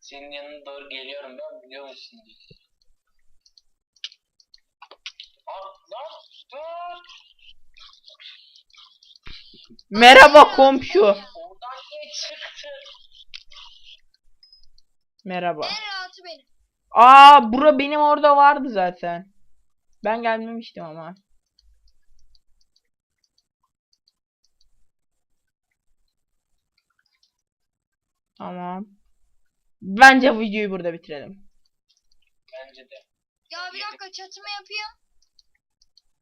Senin yanına doğru geliyorum ben biliyor musun? Aa, lan dur. Merhaba komşu. Oradan niye çıktın? Merhaba. En rahatı benim. Aa bura benim orada vardı zaten. Ben gelmemiştim ama. Tamam. Bence videoyu burada bitirelim. Bence de. Ya bir dakika çatımı yapayım.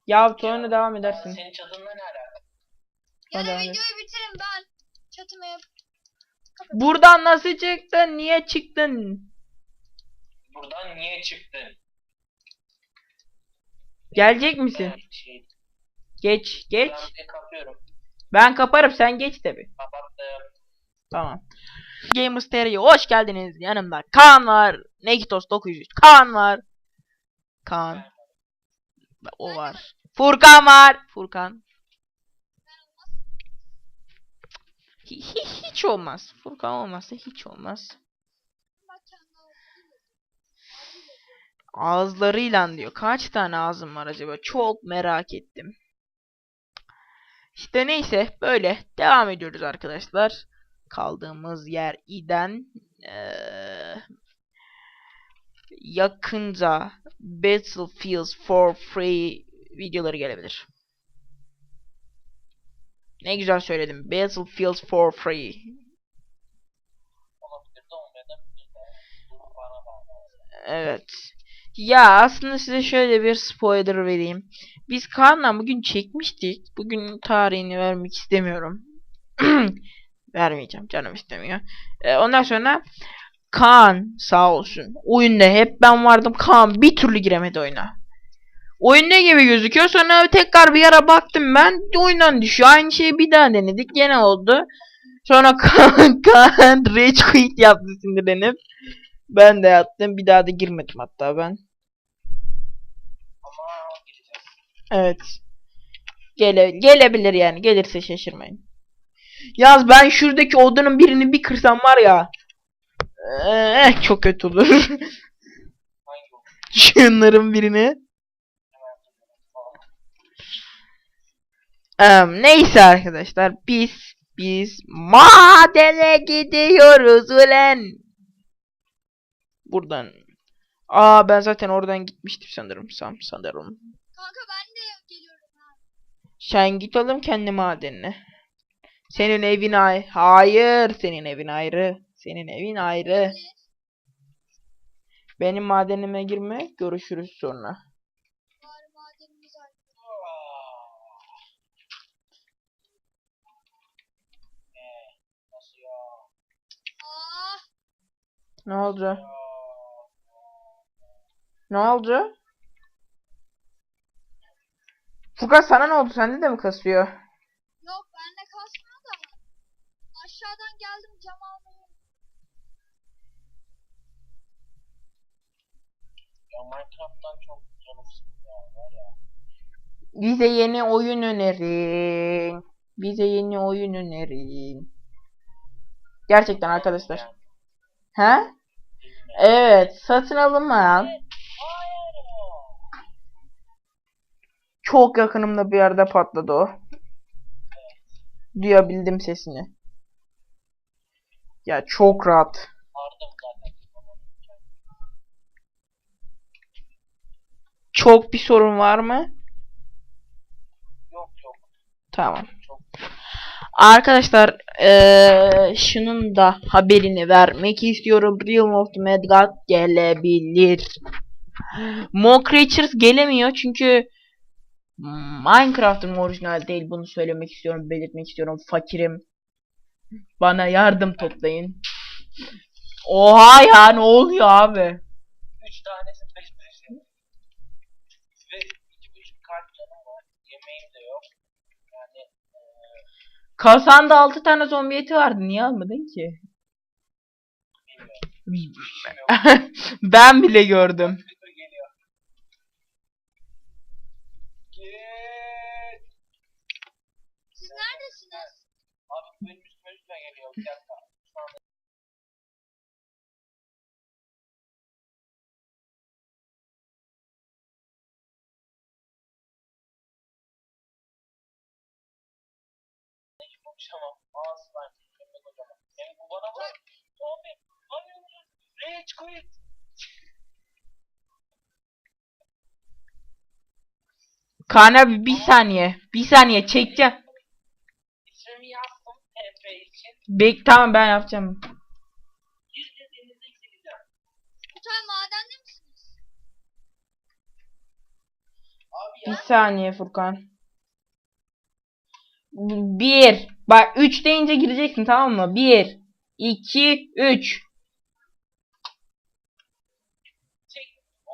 Ya sonra devam edersin. Senin çadırla ne alaka? Ya Hadi, da videoyu bitirin ben. Çatımı yap. Buradan nasıl çıktın? Niye çıktın? Buradan niye çıktın? Gelecek misin? Ben şey, Geç, geç. ben kapıyorum. Ben kaparım sen geç tabi. Kapattım. Tamam. Gamers TR'ye hoş geldiniz. Yanımda Kaan var. Negitos 903. Kaan var. Kaan. O var. Furkan var. Furkan. Hi- hi- hiç olmaz. Furkan olmazsa hiç olmaz. Ağızlarıyla diyor. Kaç tane ağzım var acaba? Çok merak ettim. İşte neyse böyle devam ediyoruz arkadaşlar. Kaldığımız yer iden eee, yakında Battlefields for Free videoları gelebilir. Ne güzel söyledim. Battlefields for Free. Evet. Ya aslında size şöyle bir spoiler vereyim. Biz Kaan'la bugün çekmiştik. Bugün tarihini vermek istemiyorum. Vermeyeceğim. Canım istemiyor. Ee, ondan sonra Kaan sağ olsun. Oyunda hep ben vardım. Kaan bir türlü giremedi oyuna. Oyun ne gibi gözüküyor? Sonra tekrar bir ara baktım ben. Oyundan düşüyor. Aynı şeyi bir daha denedik. Gene oldu. Sonra Kaan, Kaan Rage Quit yaptı sinirlenip. Ben de yaptım. Bir daha da girmedim hatta ben. Evet. Gele, gelebilir yani. Gelirse şaşırmayın. Yaz ben şuradaki odanın birini bir kırsam var ya. Eh, çok kötü olur. Şunların birini. Em, neyse arkadaşlar. Biz biz madene gidiyoruz ulen. Buradan. Aa ben zaten oradan gitmiştim sanırım. Sam sanırım. Kanka ben de geliyorum. Sen git oğlum kendi madenine. Senin evin ay hayır senin evin ayrı. Senin evin ayrı. Benim madenime girme. Görüşürüz sonra. Ne? Oldu? Ne oldu? Furkan sana ne oldu? Sende de mi kasıyor? Ya Minecraft'tan çok canım sıkıldı ya. Var ya. Bize yeni oyun önerin. Bize yeni oyun önerin. Gerçekten arkadaşlar. He? Evet, satın alınmayan çok yakınımda bir yerde patladı o. Duyabildim sesini. Ya çok rahat. Vardım zaten. Çok bir sorun var mı? Yok yok. Tamam. Çok Arkadaşlar eee, şunun da haberini vermek istiyorum. Realm of the Mad God gelebilir. Mo Creatures gelemiyor çünkü Minecraft'ın orijinal değil. Bunu söylemek istiyorum, belirtmek istiyorum. Fakirim. Bana yardım toplayın. Oha ya ne oluyor abi? üç tanesi peş peşe. Ve iki buçuk kalp canım var. Yemeğim de yok. Yani eee Kasanda 6 tane zombi eti vardı. Niye almadın ki? ben bile gördüm. Video geliyor. Git. Siz neredesiniz? Abi benim üstüme lütfen geliyor. Bir dakika. Konuşamam. Aa slime. Önüne kocaman. Hem bu bana bak. Zombi. Hayır. Rage quit. Kaan abi bir saniye. Bir saniye çekeceğim. İsmimi yazdım TP için. Bek tamam ben yapacağım. Bir de denize gireceğim. Kutay madende misiniz? Abi Bir ya. saniye Furkan. Bir. Bak 3 deyince gireceksin tamam mı? 1 2 3 Çek. Oh.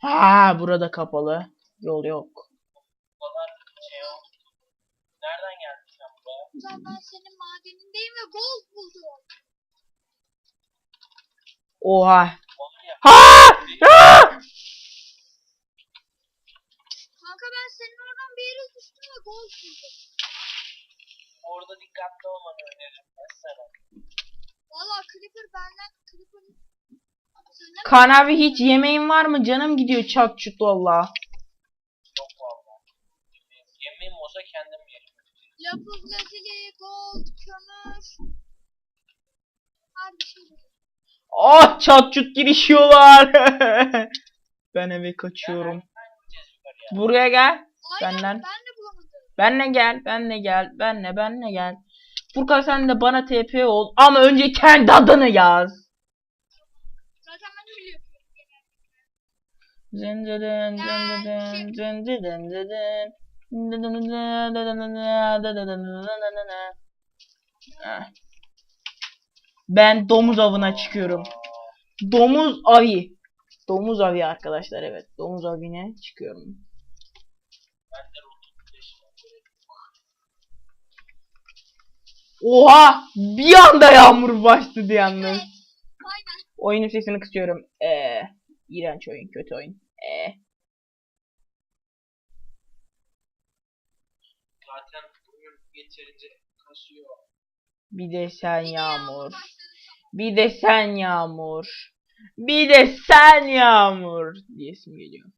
Ha burada kapalı. Yol yok. Nereden geldin sen buraya? Ben senin madenindeyim ve gold buldum. Oha. Ha! Ha! Kanka ben senin düştüm ve gold buldum. Orada dikkatli olmanı öneririm. Mesela. Valla Creeper benden Creeper Kaan abi hiç yemeğin var mı? Canım gidiyor çat çut valla. Yok valla. Yemeğim olsa kendim yerim. lapis lazuli, gold, kömür. Her bir şey buldum. Ah çat çut girişiyorlar. ben eve kaçıyorum. Buraya gel. Aynen Benden. ben de bulamadım. Benle gel. Benle gel. Benle benle gel. Furkan sen de bana TP ol. Ama önce kendi adını yaz. Zaten ben yapıyorum. Zıncıdın zıncıdın zıncıdın zıdın. Ah. Ben domuz avına çıkıyorum. Domuz avi. Domuz avi arkadaşlar evet. Domuz avine çıkıyorum. Ben de rotu yaşıyorum. Oha! Bir anda yağmur başladı yalnız. Evet. Aynen. Oyunun sesini kısıyorum. Ee, iğrenç oyun, kötü oyun. Ee, Zaten bugün yeterince kasıyor. bir de sen yağmur. Bir de sen yağmur. Bir de sen yağmur diyesim geliyor.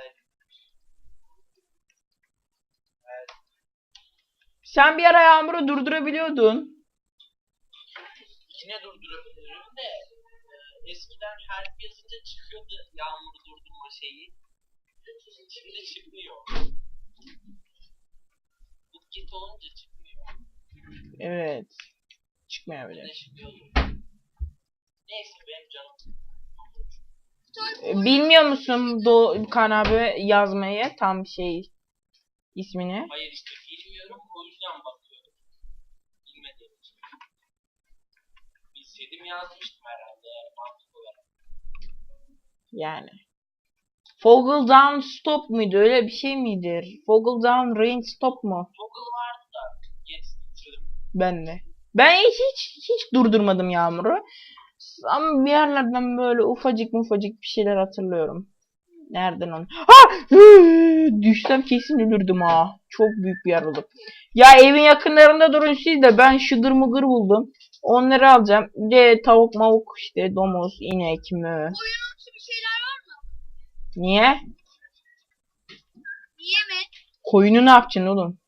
Evet. Evet. Sen bir ara yağmuru durdurabiliyordun. Yine durdurabilirim de e, eskiden her yazınca çıkıyordu yağmur durdurma şeyi. Şimdi çıkmıyor. Bu git olunca çıkmıyor. Evet. Çıkıyordu. Neyse benim canım. Ee, Bilmiyor musun Do Kan abi yazmayı tam şey ismini? Hayır işte bilmiyorum o yüzden bakıyorum. Bilmediğim için. Bilseydim yazmıştım herhalde mantık olarak. Yani. Foggle Down Stop muydu? Öyle bir şey midir? Foggle Down Rain Stop mu? Google vardı da bitirdim. Ben de. Ben hiç hiç hiç durdurmadım yağmuru. Ama bir yerlerden böyle ufacık mufacık bir şeyler hatırlıyorum. Nereden onu? Ha! Düşsem kesin ölürdüm ha. Çok büyük bir yaralık. Ya evin yakınlarında durun siz de ben şıgır mıgır buldum. Onları alacağım. Bir de tavuk mavuk işte domuz, inek, mü. Oyunumsu bir şeyler var mı? Niye? Niye mi? Koyunu ne yapacaksın oğlum?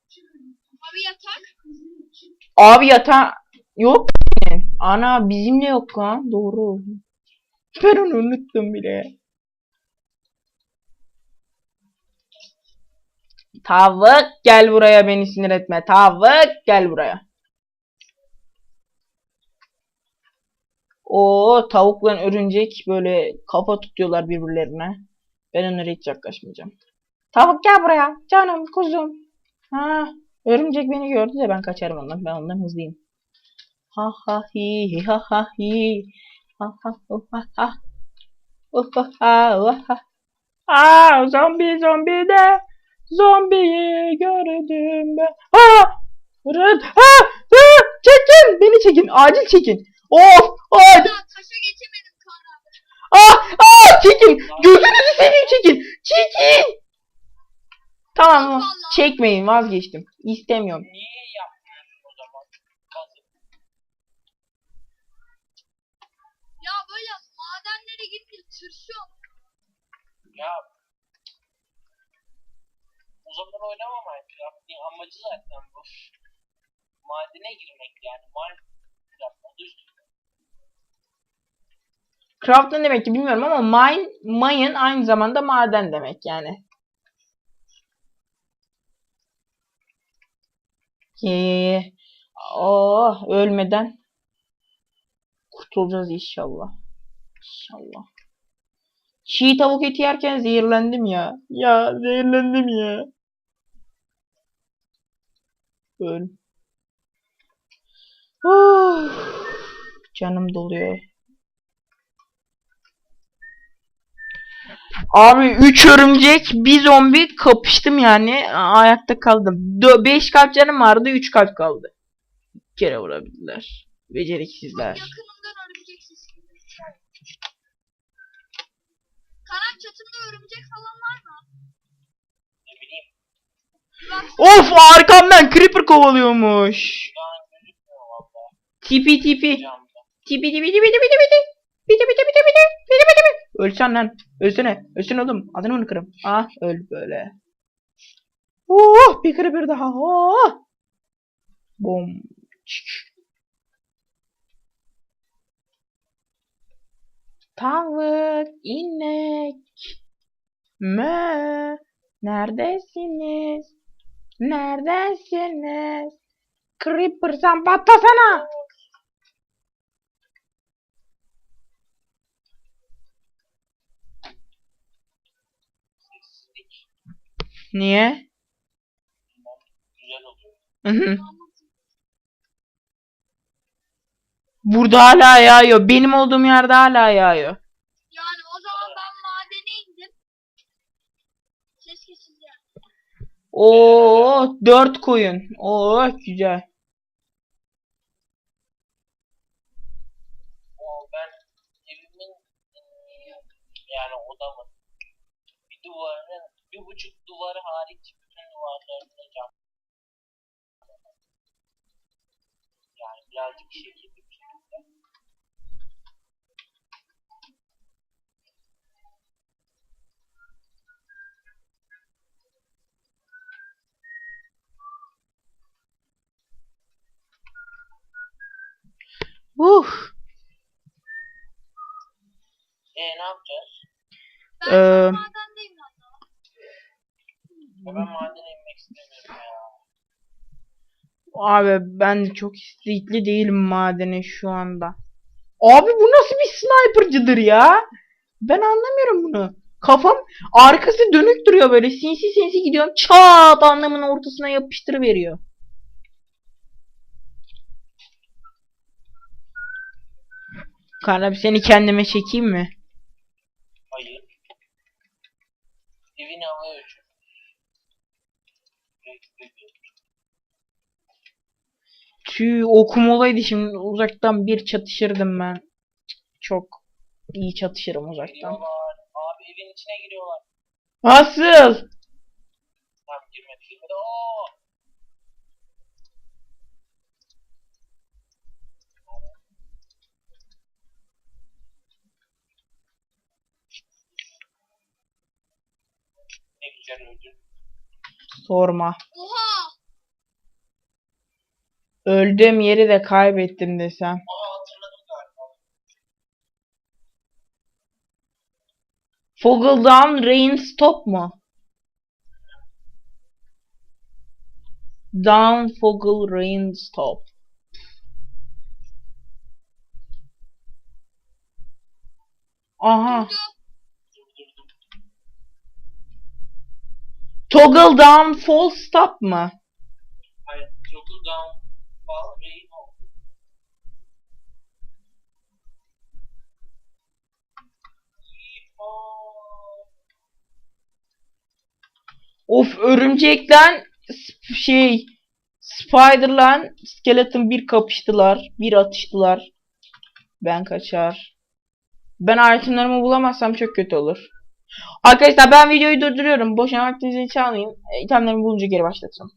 Abi yatak. Abi yatağı yok. Ana bizim de yok lan. Doğru. Ben onu unuttum bile. Tavuk gel buraya beni sinir etme. Tavuk gel buraya. O tavukla örümcek böyle kafa tutuyorlar birbirlerine. Ben onlara hiç yaklaşmayacağım. Tavuk gel buraya. Canım kuzum. Ha, örümcek beni gördü de ben kaçarım ondan. Ben ondan hızlıyım. Ha ha hi ha ha hi. Ha ha ha ha. Oh ha ha ha. Aa zombi zombi de. Zombiyi gördüm ben. Ha! Rıd. Ha! Ha! Çekin! Beni çekin. Acil çekin. Of! Ya taşa geçemedim Kaan abi. Ah! Ah! Çekin! Gözünüzü seveyim çekin! Çekin! Tamam. Vallahi. Çekmeyin vazgeçtim. İstemiyorum. Niye yapmıyorsun o zaman? Kazık. Ya böyle madenlere gidince tırsıyorum. Ya zaman oynamam Minecraft'ın amacı zaten bu. Madene girmek yani. Minecraft adı üstünde. Craft ne demek ki bilmiyorum ama mine, mine aynı zamanda maden demek yani. Ye. Oh, ölmeden kurtulacağız inşallah. İnşallah. Çiğ tavuk eti yerken zehirlendim ya. Ya zehirlendim ya. Öl. Oh, canım doluyor. Abi 3 örümcek, bir zombi kapıştım yani. Ayakta kaldım. 5 kalp canım vardı, 3 kalp kaldı. Bir kere vurabildiler. Beceriksizler. Yakınımdan örümcek sesi geliyor. Karan çatımda örümcek falan var mı? Ne bileyim. Bir baksana. Of arkamdan creeper kovalıyormuş. Tipi tipi. Tipi tipi tipi tipi tipi tipi. Piti piti piti piti piti piti piti. Ölsen lan. Ölsene. Ölsene oğlum. Adını unuturum. Ah öl böyle. Oh bir creeper daha. Oh. Bom. Tavuk, inek, mö, neredesiniz? Neredesiniz? Creeper sen patlasana. Niye? Güzel oluyor. Burada hala yağıyor. Benim olduğum yerde hala yağıyor. Yani o zaman ben madene indim. Ses kesildi yani. Oo, dört koyun. Oo, güzel. Yani birazcık bir şekilde. Uh. E ne yapacağız? Ben Ee, madendeyim lan. Ya ben madene inmek istemiyorum ya. Abi ben çok istekli değilim madene şu anda. Abi bu nasıl bir sniper'cıdır ya? Ben anlamıyorum bunu. Kafam arkası dönük duruyor böyle sinsi sinsi gidiyorum. Çat anlamın ortasına yapıştırıveriyor. Kaan abi seni kendime çekeyim mi? Hayır. Evini havaya uçur. Tüh okum olaydı şimdi uzaktan bir çatışırdım ben. Çok iyi çatışırım uzaktan. Giriyorlar. Abi evin içine giriyorlar. Nasıl? Tam girmedi girmedi. Oo! Güzel öldün. Sorma. Oha! Öldüğüm yeri de kaybettim desem. Aa hatırladım galiba. Foggle down rain stop mu? Down Foggle rain stop. Aha. Durdu. Toggle down full stop mı? Hayır. Toggle down. Fall rain off. Of örümcekten sp- şey Spider'la Skeleton bir kapıştılar. Bir atıştılar. Ben kaçar. Ben itemlerimi bulamazsam çok kötü olur. Arkadaşlar ben videoyu durduruyorum. Boşuna vaktinizi çalmayayım. E, İtemlerimi bulunca geri başlatacağım.